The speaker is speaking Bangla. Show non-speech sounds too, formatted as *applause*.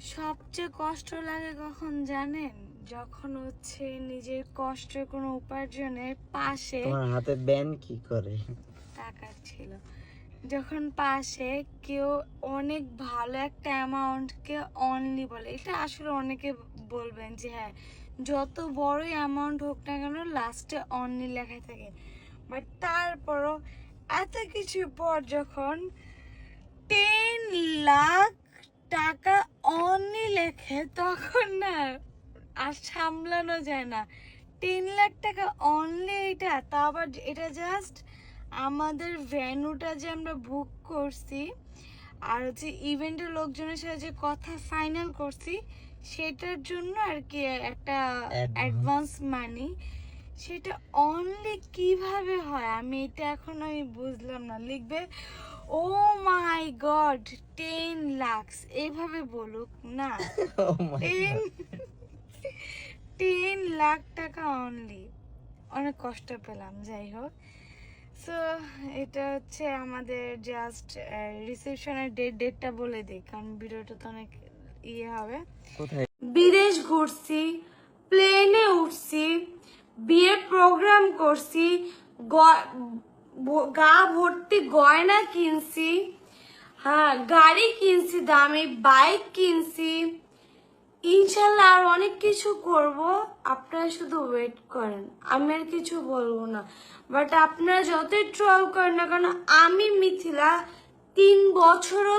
সবচেয়ে কষ্ট লাগে কখন জানেন? যখন হচ্ছে নিজের কষ্টের কোনো উপার্জনের পাশে তোমার হাতে ব্যান কি করে? টাকা ছিল। যখন পাশে কেউ অনেক ভালো একটা অ্যামাউন্টকে অনলি বলে এটা আসলে অনেকে বলবেন যে হ্যাঁ যত বড়ই অ্যামাউন্ট হোক না কেন লাস্টে অনলি লেখা থাকে। বাট তারপরও এত কিছু পর যখন টেন লাখ লেখে তখন না আর সামলানো যায় না। তিন লাখ টাকা অনলি এটা তা আবার এটা জাস্ট আমাদের ভ্যানুটা যে আমরা বুক করছি আর হচ্ছে ইভেন্টের লোকজনের সাথে যে কথা ফাইনাল করছি সেটার জন্য আর কি একটা অ্যাডভান্স মানি সেটা অনলি কীভাবে হয়? আমি এটা এখন আমি বুঝলাম না। লিখবে ও মাই গড টেন লাখস এভাবে বলুক না। *laughs* Oh টেন টেন *laughs* লাখ টাকা অনলি অনেক কষ্ট পেলাম যাই হোক। সো এটা হচ্ছে আমাদের জাস্ট রিসেপশনের ডেট ডেটটা বলে দিই কারণ ভিডিওটা তো অনেক ইয়ে হবে। কোথায়? বিদেশ ঘুরছি। প্রোগ্রাম করছি গা ভর্তি গয়না কিনছি হ্যাঁ গাড়ি কিনছি, দামি বাইক কিনছি, ইনশাল্লাহ আর অনেক কিছু করব। আপনারা শুধু ওয়েট করেন, আমি আর কিছু বলব না। বাট আপনারা যতই ট্রল করেন না কেন, আমি মিথিলা তিন বছরও